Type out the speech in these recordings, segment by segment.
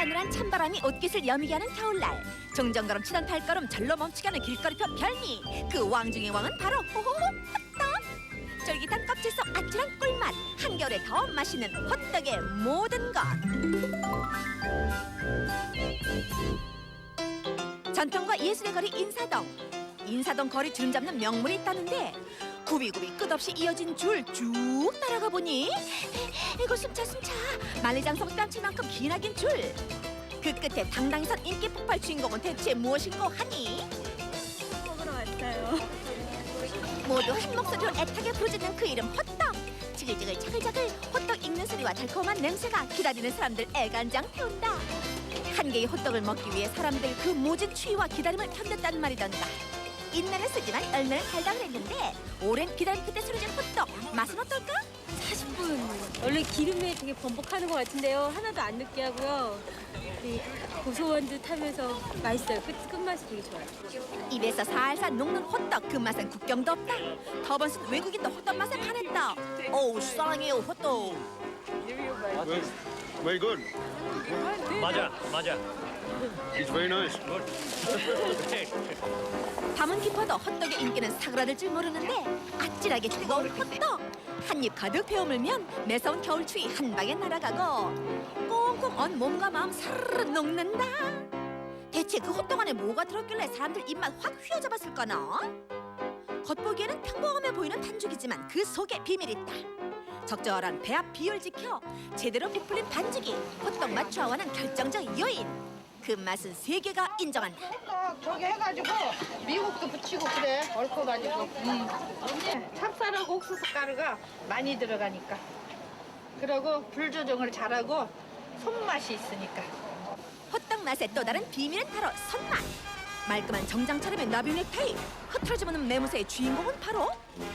싸늘한 찬바람이 옷깃을 여미게 하는 겨울날. 종정걸음 치던 발걸음 절로 멈추게 하는 길거리표 별미 그 왕 중의 왕은 바로 호호호 호떡. 쫄깃한 껍질 속 아찔한 꿀맛. 한겨울에 더 맛있는 호떡의 모든 것. 전통과 예술의 거리 인사동. 인사동 거리 주름 잡는 명물이 있다는데 굽이굽이 끝없이 이어진 줄 쭉 따라가 보니. 이거 숨차 숨차. 만리장성 뺨치만큼 기나긴 줄. 그 끝에 당당히 선 인기 폭발 주인공은 대체 무엇인고 하니? 먹으러 왔어요. 모두 한 목소리로 애타게 부르짖는 그 이름 호떡. 지글지글 자글자글 호떡 익는 소리와 달콤한 냄새가 기다리는 사람들 애간장 태운다. 한 개의 호떡을 먹기 위해 사람들 그 모진 추위와 기다림을 견뎠다는 말이던가 인내는 쓰지만 열매는 달다 그랬는데 오랜 기다림 끝에 수려진 호떡 맛은 어떨까? 40분. 원래 기름에 되게 번복하는 것 같은데요. 하나도 안 느끼 하고요. 이 고소한 듯 하면서 맛있어요. 끝, 끝맛이 되게 좋아요. 입에서 살살 녹는 호떡 그 맛엔 국경도 없다 더번쓴 외국인도 호떡 맛에 반했다 오우 사랑해요 호떡 Well, very good. 맞아, 맞아. It's very nice. 밤은 깊어도 호떡의 인기는 사그라들 줄 모르는데 아찔하게 뜨거운 호떡. 한 입 가득 베어물면 매서운 겨울 추위 한 방에 날아가고 꽁꽁 언 몸과 마음 사르르 녹는다. 대체 그 호떡 안에 뭐가 들었길래 사람들 입맛 확 휘어잡았을까나 겉보기에는 평범해 보이는 반죽이지만 그 속에 비밀이 있다. 적절한 배합 비율 지켜 제대로 부풀린 반죽이 호떡 맛 좌우하는 결정적 요인 그 맛은 세계가 인정한다 딱 저기 해가지고 미국도 붙이고 그래 얽어가지고 음. 찹쌀하고 옥수수 가루가 많이 들어가니까 그리고 불 조정을 잘하고 손맛이 있으니까 호떡 맛의 또 다른 비밀은 바로 손맛. 말끔한 정장 차림의 나비 넥 타이, 흐트러지는 매무새의 주인공은 바로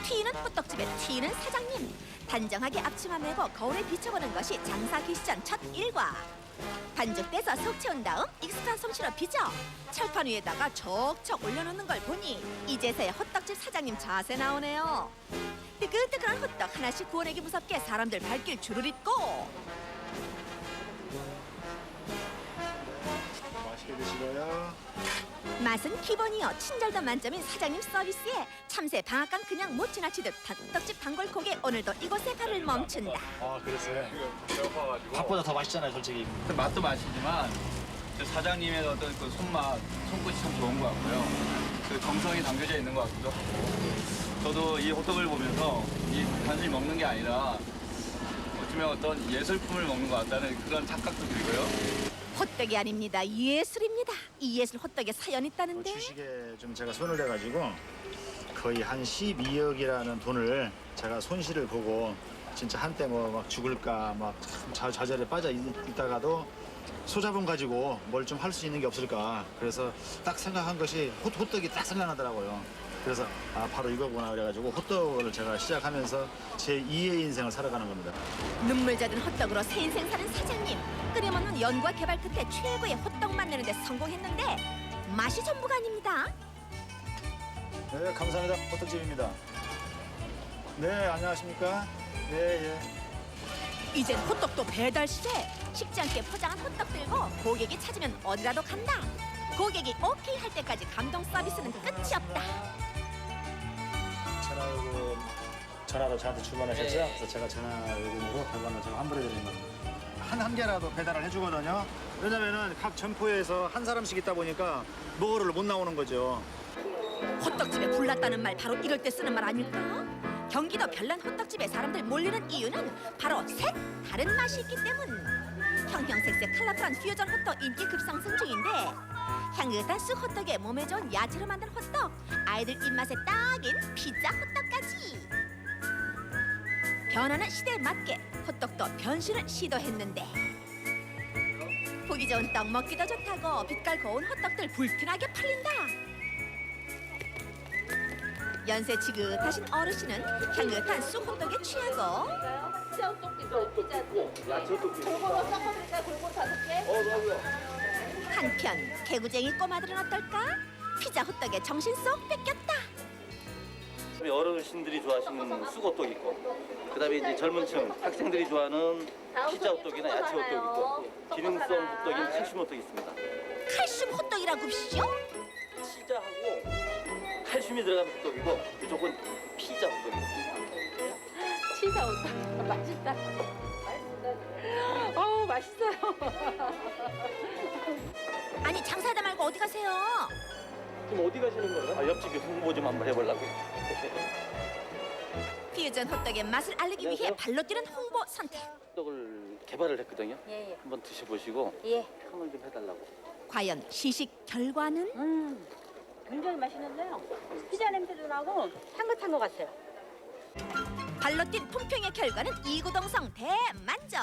튀는 호떡집의 튀는 사장님. 단정하게 앞치마 메고 거울에 비춰보는 것이 장사 기시전 첫 일과. 반죽 떼서 속 채운 다음 익숙한 솜씨로 빚어 철판 위에다가 척척 올려놓는 걸 보니 이제서야 호떡집 사장님 자세 나오네요. 뜨끈뜨끈한 호떡 하나씩 구워내기 무섭게 사람들 발길 줄을 잇고 맛은 기본이요 친절도 만점인 사장님 서비스에 참새 방앗간 그냥 못 지나치듯 닭떡집 단골고개 오늘도 이곳에 발을 멈춘다 아, 그랬어요. 배고파가지고. 밥보다 더 맛있잖아요, 솔직히. 맛도 맛이지만 저 사장님의 어떤 그 손맛, 손끝이 참 좋은 것 같고요. 그 정성이 담겨져 있는 것 같기도 하고. 저도 이 호떡을 보면서 이 단순히 먹는 게 아니라 어쩌면 어떤 예술품을 먹는 것 같다는 그런 착각도 들고요. 호떡이 아닙니다. 예술입니다. 이 예술 호떡에 사연 있다는데. 주식에 좀 제가 손을 대가지고 거의 한 12억이라는 돈을 제가 손실을 보고 진짜 한때 뭐 막 죽을까 막 자, 좌절에 빠져 있, 있다가도 소자본 가지고 뭘 좀 할 수 있는 게 없을까. 그래서 딱 생각한 것이 호, 호떡이 딱 생각나더라고요 그래서 아 바로 이거구나. 그래가지고 호떡을 제가 시작하면서 제 2의 인생을 살아가는 겁니다. 눈물 젖은 호떡으로 새 인생 사는 사장님. 끓여먹는 연구와 개발 끝에 최고의 호떡 만드는 데 성공했는데 맛이 전부가 아닙니다. 네 감사합니다. 호떡집입니다. 네 안녕하십니까? 네 예. 이젠 호떡도 배달 시대. 식지 않게 포장한 호떡 들고 고객이 찾으면 어디라도 간다. 고객이 오케이 할 때까지 감동 서비스는 끝이 없다 전화로 저한테 주문하셨죠? 그래서 제가 전화 요금으로 100원을 제가 환불해드리는 겁니다. 한 한 개라도 배달을 해주거든요. 왜냐면은 각 점포에서 한 사람씩 있다 보니까 먹으러 못 나오는 거죠. 호떡집에 불났다는 말 바로 이럴 때 쓰는 말 아닐까? 경기도 별난 호떡집에 사람들 몰리는 이유는 바로 색 다른 맛이 있기 때문. 형형색색 컬러풀한 퓨전 호떡 인기 급상승 중인데 향긋한 쑥 호떡에 몸에 좋은 야채로 만든 호떡, 아이들 입맛에 딱인 피자 호떡까지. 변하는 시대에 맞게 호떡도 변신을 시도했는데 보기 좋은 떡 먹기도 좋다고 빛깔 고운 호떡들 불티나게 팔린다. 연세 지긋하신 어르신은 향긋한 쑥호떡에 취하고 한편 개구쟁이 꼬마들은 어떨까? 피자 호떡에 정신 쏙 뺏겼다. 우리 어르신들이 좋아하시는 쑥호떡 있고 그다음에 이제 젊은층 학생들이 좋아하는 피자 호떡이나 야채 호떡 있고 기능성 호떡인 칼슘 호떡이 있습니다. 칼슘 호떡이라고쇼? 치자하고 칼슘이 들어간 호떡이고 무조건 피자. 치사 오빠 맛있다. 맛있다. 지금 어디 가시는 거예요? 아, 옆집에 홍보 좀 한번 해보려고요. 퓨전 호떡의 맛을 알리기 위해 안녕하세요. 발로 뛰는 홍보 선택. 호떡을 개발을 했거든요. 예 예. 한번 드셔보시고 예. 평을 좀 해달라고. 과연 시식 결과는? 음 굉장히 맛있는데요. 피자 냄새도 나고 향긋한 것 같아요. 발로 뛴 품평의 결과는 이구동성 대만족.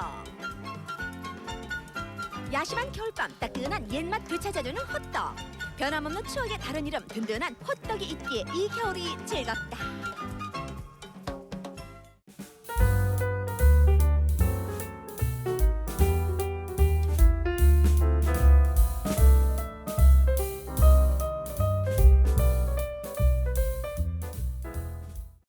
야심한 겨울밤 따끈한 옛맛 되찾아주는 호떡. 변함없는 추억의 다른 이름 든든한 호떡이 있기에 이 겨울이 즐겁다.